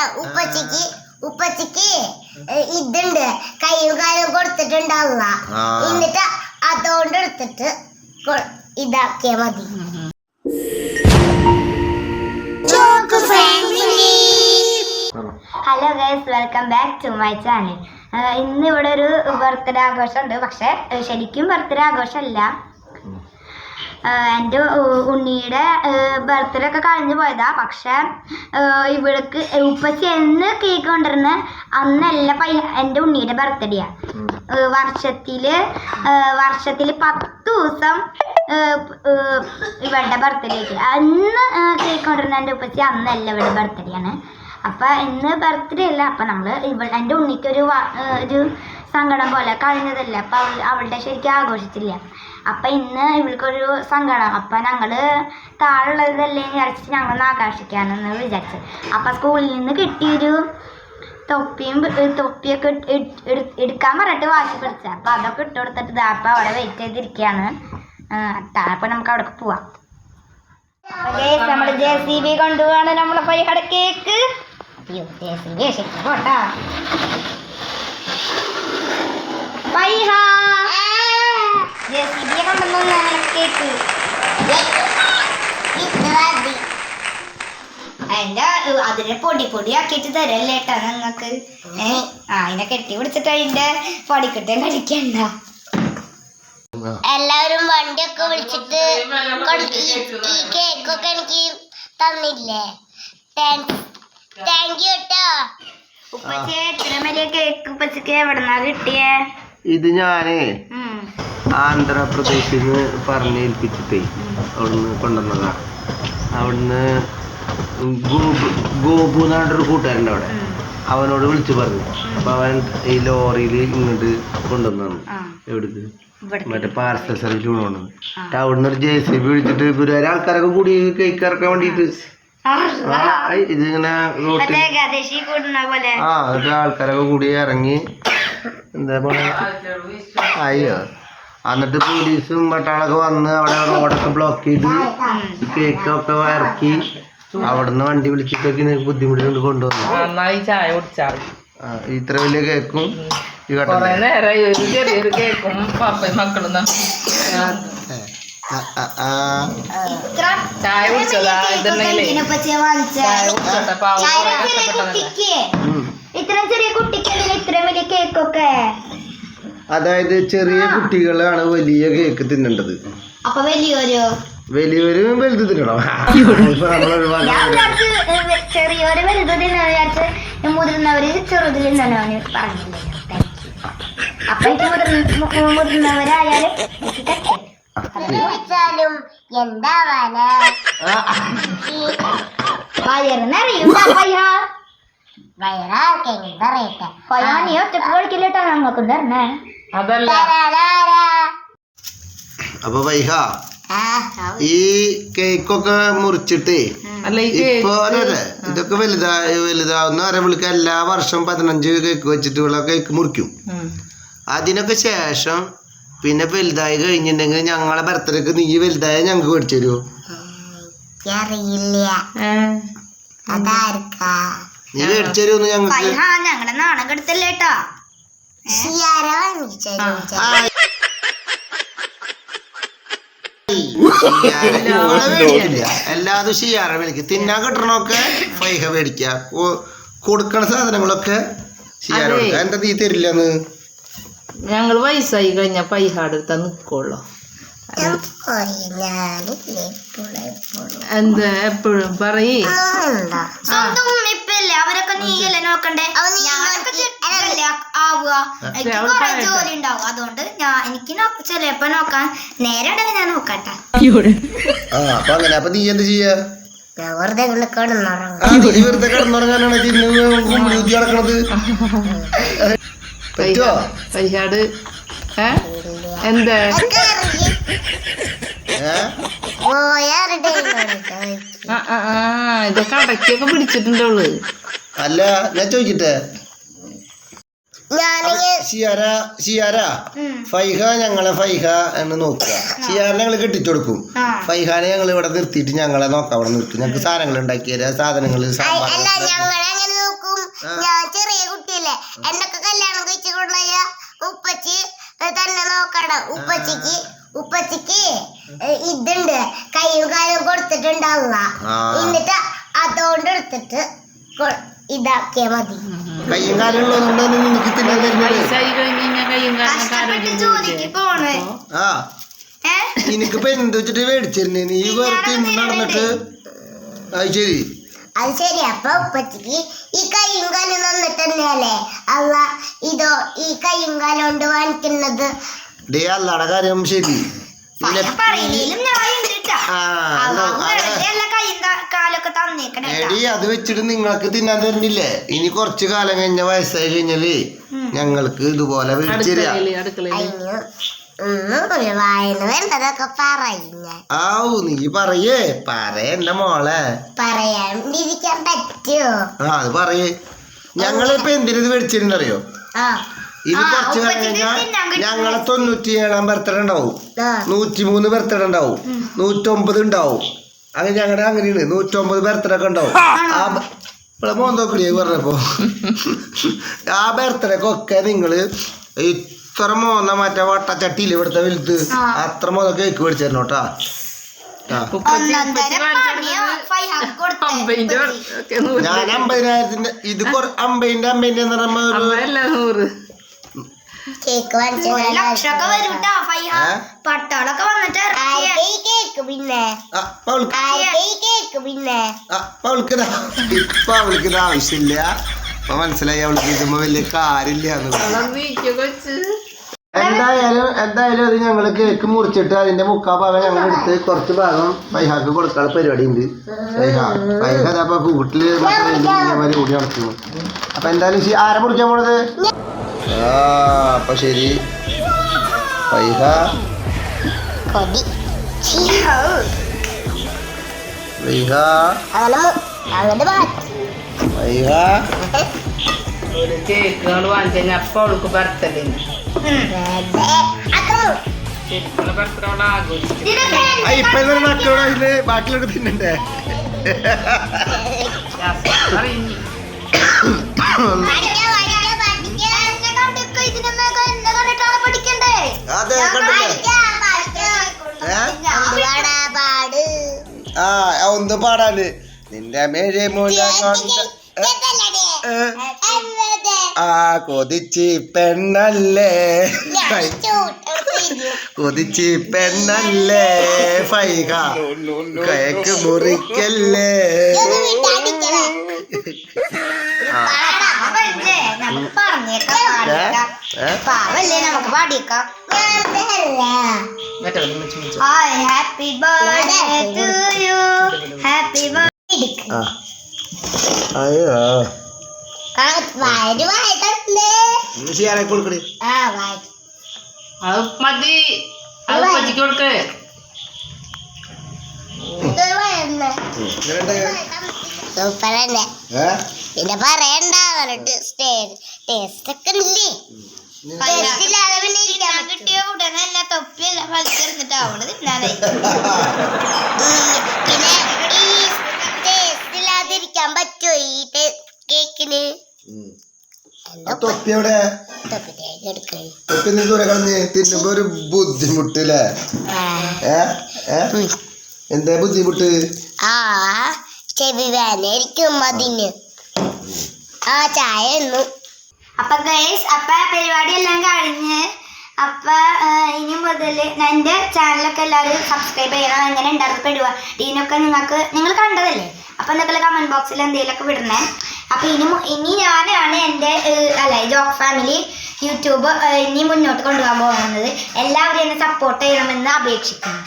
കണ്ട ഉപ്പച്ചിക്ക് ഉപ്പച്ചിക്ക് ഇതുണ്ട്. കയ്യും കാലും കൊടുത്തിട്ടുണ്ടാവുക. എന്നിട്ട് അതുകൊണ്ട് എടുത്തിട്ട് ഇതാക്കിയാ മതി. Hello guys welcome back to my channel ഇന്ന് ഇവിടെ ഒരു ബർത്ത്ഡേ ആഘോഷമുണ്ട്. പക്ഷെ ശരിക്കും ബർത്ത്ഡേ ആഘോഷമല്ല. എന്റെ ഉണ്ണിയുടെ ബർത്ത്ഡേ ഒക്കെ കഴിഞ്ഞു പോയതാ. പക്ഷേ ഇവിടേക്ക് ഉപ്പച്ചി എന്ന് കേക്ക് കൊണ്ടുവരുന്ന അന്നല്ല പയ്യ എന്റെ ഉണ്ണിയുടെ ബർത്ത്ഡേയാ വർഷത്തിൽ വർഷത്തിൽ വർഷത്തിൽ പത്ത് ദിവസം ഇവളുടെ ബർത്ത്ഡേക്ക് അന്ന് കേക്ക് കൊണ്ടുവരുന്ന എന്റെ ഉപ്പച്ചി അന്നല്ല ഇവളുടെ ബർത്ത്ഡേ ആണ്. അപ്പൊ ഇന്ന് ബർത്ത്ഡേ അല്ല. അപ്പൊ നമ്മൾ ഇവൾ എന്റെ ഉണ്ണിക്കൊരു ഒരു സങ്കടം പോലെ കഴിഞ്ഞതല്ല. അപ്പൊ അവൾ അവളുടെ ശരിക്കും ആഘോഷിച്ചില്ല. അപ്പൊ ഇന്ന് ഇവൾക്കൊരു സങ്കടം. അപ്പൊ ഞങ്ങൾ താഴെയുള്ളതല്ലേ വിചാരിച്ചിട്ട് ഞങ്ങൾ ആഘോഷിക്കാനെന്ന് വിചാരിച്ചു. അപ്പൊ സ്കൂളിൽ നിന്ന് കിട്ടിയൊരു തൊപ്പിയും തൊപ്പിയൊക്കെ എടുക്കാൻ പറഞ്ഞിട്ട് വാശി പിടിച്ച. അപ്പൊ അതൊക്കെ ഇട്ട് കൊടുത്തിട്ട് അവിടെ വെയിറ്റ് ചെയ്തിരിക്കുകയാണ് അപ്പൊ നമുക്ക് അവിടെ പോവാം. നമ്മൾ ജെ സി ബി കൊണ്ടുപോവാണ് നമ്മളെ പയ്യടെ കേക്ക്. അയ്യോ പോട്ടാ സി ബിയെ കൊണ്ടുവന്നു നമ്മളെ കേക്ക് അതിന്റെ അതിനെ പൊടി പൊടി ആക്കിയിട്ട് തരല്ലേ ഏട്ടാ നിങ്ങക്ക് ഏ ആ അതിനെ കെട്ടി പിടിച്ചിട്ട് അതിന്റെ പൊടിക്കുട്ടം കഴിക്കണ്ട എല്ലാവരും വണ്ടിയൊക്കെ വിളിച്ചിട്ട് ഈ കേക്കൊക്കെ എനിക്ക് തന്നില്ലേ? താങ്ക് യു കേട്ടോ ഉപ്പച്ചേ ഇത്ര വലിയ കേക്ക് ഉപ്പച്ചക്ക് എവിടെന്നാ കിട്ടിയേ? ഇത് ഞാനേ. ഉം. ആന്ധ്രാപ്രദേശിൽ നിന്ന് പറഞ്ഞേൽപ്പിച്ചിട്ടേ അവിടുന്ന് കൊണ്ടുവന്നതാ. അവിടുന്ന് ഗോപു ഗോപു നാടൊരു കൂട്ടുകാരുണ്ട് അവിടെ. അവനോട് വിളിച്ചു പറഞ്ഞു. അപ്പൊ അവൻ ഈ ലോറിയിൽ ഇങ്ങോട്ട് കൊണ്ടുവന്നു എവിടുക്ക് മറ്റേ പാർസൽ സർവീസ് കൊണ്ടുവന്നത്. എന്നിട്ട് അവിടുന്ന് ഒരു ജെ സി ബി വിളിച്ചിട്ട് ഗുരുവായൂർ ആൾക്കാരൊക്കെ കൂടി കേക്ക് ഇറക്കാൻ വേണ്ടിയിട്ട് ഇതിങ്ങനെ റോട്ടിൽ ആ എന്നിട്ട് ആൾക്കാരൊക്കെ കൂടി ഇറങ്ങി. എന്താ പറയാ? അയ്യോ. എന്നിട്ട് പോലീസും പട്ടാളൊക്കെ വന്ന് അവിടെ റോഡൊക്കെ ബ്ലോക്ക് ചെയ്ത് കേക്കൊക്കെ ഇറക്കി അവിടുന്ന് വണ്ടി വിളിച്ചിട്ടൊക്കെ എനിക്ക് ബുദ്ധിമുട്ടുണ്ട് കൊണ്ടുവന്നു. നന്നായി ചായ കുടിച്ചാൽ ഇത്ര വലിയ കേക്കും ഈ കൊറേ നേരം ഒരു ചെറിയൊരു കേക്കും പപ്പയും മക്കളും ചായ കുടിച്ചതാ ഇതുണ്ടെങ്കിലേ. ഇതിനെപ്പറ്റി വാങ്ങിച്ചേ ചായ കുടിച്ചോട്ടെ പാവം ചായ കൊറേ ചെറിയ കഷ്ടപ്പെട്ടതല്ലേ. കുട്ടിക്ക് ഉം. ഇത്രയും ചെറിയ കുട്ടിക്ക് ഇത്രയും വലിയ കേക്കൊക്കെ അതായത് ചെറിയ കുട്ടികളാണ് വലിയ കേക്ക് തിന്നേണ്ടത്. അപ്പൊ വലിയൊരു വലിയവരും വലുത് തിന്നണം. ചെറിയൊരു വലുത് മുതിർന്നവര് ചെറുതിൽ നിന്നാണ് പറഞ്ഞില്ലേ? അപ്പൊ മുതിർന്നവരായാലും എന്താവാനാ വയറിനറിയും വയറാർക്കെങ്കിലും പറയട്ടെ നീ ഒറ്റ കളിക്കില്ലേട്ടാ ഞങ്ങൾക്കും തരണേ അതല്ല. അപ്പൊ വൈഹ ഈ കേക്കൊക്കെ മുറിച്ചിട്ടേ ഇപ്പൊ. ഇതൊക്കെ വലുതാ വലുതാവുന്ന അറിവിൾക്ക് എല്ലാ വർഷവും പതിനഞ്ച് കേക്ക് വെച്ചിട്ട് ഉള്ള കേക്ക് മുറിക്കും. അതിനൊക്കെ ശേഷം പിന്നെ വലുതായി കഴിഞ്ഞിട്ടുണ്ടെങ്കിൽ ഞങ്ങളെ ബർത്ത്ഡേക്ക് നീ വലുതായ ഞങ്ങക്ക് മേടിച്ചു തരുമോ അറിയില്ല നീ മേടിച്ചു തരുമോ ഞങ്ങൾക്ക്? ഞങ്ങളെ നാണം കെടുത്തല്ലേട്ടാ എല്ലാതും ഷിയാറ മേടിക്കുക തിന്നാൻ കിട്ടണമൊക്കെ ഫൈഹ മേടിക്ക. കൊടുക്കണ സാധനങ്ങളൊക്കെ ഷിയാറ എന്റെ തീ തരില്ലെന്ന്? ഞങ്ങൾ വയസ്സായി കഴിഞ്ഞ പൈസ അടുത്ത നിക്കുള്ളൂ. എന്താ എപ്പോഴും പറയേ. അവരൊക്കെ നീയല്ലേ നോക്കണ്ടേ? ആവുക എനിക്ക് കുറെ ജോലി ഉണ്ടാവും. അതുകൊണ്ട് ഞാൻ എനിക്ക് ചിലപ്പോ നോക്കാൻ നേരെ ഉണ്ടെങ്കിൽ ഞാൻ നോക്കട്ടെ. ആ അപ്പൊ അങ്ങനെ അപ്പൊ നീ എന്ത് ചെയ്യാ? ഞാൻ വെറുതെ കിടന്നുറങ്ങും. ആ, നീ വെറുതെ കിടന്നുറങ്ങാനാണ് നടക്കണത്? പറ്റുമോ ഏ? എന്താ? ഇതൊക്കെ അടക്കിയൊക്കെ പിടിച്ചിട്ടുണ്ടോൾ അല്ല ഞാൻ ചോദിക്കട്ടെ? ഷിയാര ഷിയാര ഫൈഹ ഞങ്ങളെ ഫൈഹ എന്ന് നോക്കുക. ഷിയാറിനെ ഞങ്ങൾ കെട്ടിച്ചു കൊടുക്കും. ഫൈഹാനെ ഞങ്ങൾ ഇവിടെ നിർത്തിയിട്ട് ഞങ്ങളെ നോക്കാം അവിടെ നിർത്തും. ഞങ്ങൾക്ക് സാധനങ്ങൾ ഉണ്ടാക്കി തരാം സാധനങ്ങൾ അല്ല ഞങ്ങളെ അങ്ങനെ നോക്കും. ഞാൻ ചെറിയ കുട്ടിയല്ലേ. എന്നൊക്കെ കല്യാണം കഴിച്ചു കൊണ്ടുപോയ ഉപ്പച്ചി തന്നെ നോക്കണം. ഉപ്പച്ചിക്ക് ഉപ്പച്ചിക്ക് ഇതുണ്ട്. കൈയും കാലും കൊടുത്തിട്ടുണ്ടാവുക. എന്നിട്ട് അതുകൊണ്ട് എടുത്തിട്ട് ഇതാക്കിയാ മതി. കയ്യും കഷ്ടപ്പെട്ട് ജോലിക്ക് പോണ്. ആ. എന്ത് വെച്ചിട്ട് മേടിച്ചിരുന്നേ നീ വെറുതെ ഇന്ന് നടന്നിട്ട്? അത് ശരി. അത് ശരി. അപ്പൊ ഉപ്പച്ചിക്ക് ഈ കയ്യും കാലും തന്നെയല്ലേ അല്ല ഇതോ ഈ കയ്യും കാലം കൊണ്ട് വാങ്ങിക്കുന്നത്. ഡേ അല്ലാടെ കാര്യം ശരി. ഞാൻ എടി അത് വെച്ചിട്ട് നിങ്ങൾക്ക് തിന്നാൻ തരുന്നില്ലേ ഇനി കുറച്ചു കാലം കഴിഞ്ഞ വയസ്സായി കഴിഞ്ഞാൽ ഞങ്ങൾക്ക് ഇതുപോലെ പറഞ്ഞ ആവൂ നീ പറയേ. പറയേ എന്റെ മോളെ. പറയാണ്ടിരിക്കാൻ പറ്റോ ആ അത് പറയേ. ഞങ്ങളിപ്പോ എന്തിനത് മേടിച്ചിരുന്നറിയോ? ഇനി കുറച്ച് കഴിഞ്ഞാൽ ഞങ്ങളെ തൊണ്ണൂറ്റി ഏഴാം ബർത്ത്ഡേ ഉണ്ടാവും. ആ നൂറ്റിമൂന്ന് ബർത്ത്ഡേ ഉണ്ടാവും. നൂറ്റൊമ്പത് ഉണ്ടാവും. അങ്ങനെ ഞങ്ങളുടെ അങ്ങനെയാണ്. നൂറ്റൊമ്പത് ബർത്ത്ഡേ ഒക്കെ ഉണ്ടാവും. ആ ഇവിടെ മോന്തോക്കിടിയായി പറഞ്ഞപ്പോ ആ ബർത്ത്ഡേക്കൊക്കെ നിങ്ങൾ ഇത്ര മോന്ന മറ്റേ വട്ടച്ചട്ടിയില്ല ഇവിടുത്തെ വലുത്? അത്ര മോന്ന കേക്ക് മേടിച്ചു തരണം കേട്ടാ. ഒക്കെ ഞാൻ അമ്പതിനായിരത്തിന്റെ ഇത് കൊറ- അമ്പതിന്റെ അമ്പതിന്റെ എന്ന് പറയുമ്പോ കേക്ക് ലക്ഷമൊക്കെ വരും? പട്ടാളൊക്കെ വന്നിട്ട് കേക്ക് പിന്നെ. കേക്ക് പിന്നെ. ഇപ്പൊ ആവശ്യമില്ല. മനസ്സിലായി അവൾക്ക് ഇതുമ്പോ വലിയ കാര്യമില്ല എന്തായാലും എന്തായാലും അത് ഞങ്ങൾ കേക്ക് മുറിച്ചിട്ട് അതിന്റെ മുക്കാ ഭാഗം ഞങ്ങൾ എടുത്ത് കുറച്ച് ഭാഗം പൈഹാക്ക് കൊടുക്കാനുള്ള പരിപാടി ഉണ്ട് പൈഹ പൈഹ അതപ്പൊ കൂട്ടിൽ കൂടി നടക്കുന്നു അപ്പൊ എന്തായാലും ആരെ ആരാ മുറിക്കാൻ പോണത്? ആ അപ്പൊ ശരി. പൈസ. കൊതി. മാറ്റി പൈഹ ഒരു കേക്കുകൾ വാങ്ങിച്ചു അപ്പൊ അവൾക്ക് ബർത്ത്ഡേ വെറുതെ അക്രമം ശരിക്കുള്ള ആ ഒന്ന് പാടാന്. നിന്റെ മേഴെ മൂല? ആ കൊതിച്ച് പെണ്ണല്ലേ? കൊതിച്ച് പെണ്ണല്ലേ? ഫൈക. കേക്ക് മുറിക്കല്ലേ ഇത് വിട്ടടിക്കണേ. പാവല്ലേ നമുക്ക് പറഞ്ഞേക്കാം ഏ? പാടിയേക്കാം ഏ? പാവല്ലേ നമുക്ക് പാടിയേക്കാം. Happy birthday to you. Happy birthday. മതി. അത് പച്ചിക്ക് കൊടുക്കേ. തന്നെ പിന്നെ പറയണ്ട ടേസ്റ്റ് ഒക്കെ ഉണ്ടല്ലേ? കിട്ടിയ ഉടനെ തന്നെ തൊപ്പിയല്ല വലിച്ചെറിഞ്ഞിട്ട് അവൾ തിന്നാതെ ഉം, പിന്നെ ഈ ടേസ്റ്റ് ഇല്ലാതിരിക്കാൻ പറ്റുമോ ഈ കേക്കിന് എന്തോ തൊപ്പി നീ ദൂരെ കളഞ്ഞ് തിന്നുമ്പോ ഒരു ബുദ്ധിമുട്ടില്ലേ? ഏ? ഏ? എന്താ ബുദ്ധിമുട്ട്? ആ ചെവി ഇരിക്കും അതിന് ആ ചായ ഒന്നും അപ്പൊ ഗൈസ് അപ്പൊ പരിപാടി എല്ലാം കഴിഞ്ഞ് അപ്പൊ ഇനി മുതൽ എന്റെ ചാനലൊക്കെ എല്ലാവരും സബ്സ്ക്രൈബ് ചെയ്യണം എങ്ങനെ ഉണ്ടാക്കപ്പെടുക. പെടുക ടീനൊക്കെ നിങ്ങൾക്ക് നിങ്ങൾ കണ്ടതല്ലേ? അപ്പൊ എന്തൊക്കെ കമന്റ് ബോക്സിൽ എന്തെങ്കിലുമൊക്കെ വിടണേ. അപ്പൊ ഇനി ഇനി ഞാനാണ് എന്റെ അല്ല ജോക്ക് ഫാമിലി യൂട്യൂബ് ഇനി മുന്നോട്ട് കൊണ്ടുപോകാൻ പോകുന്നത്. എല്ലാവരും എന്നെ സപ്പോർട്ട് ചെയ്യണമെന്ന് അപേക്ഷിക്കുന്നു.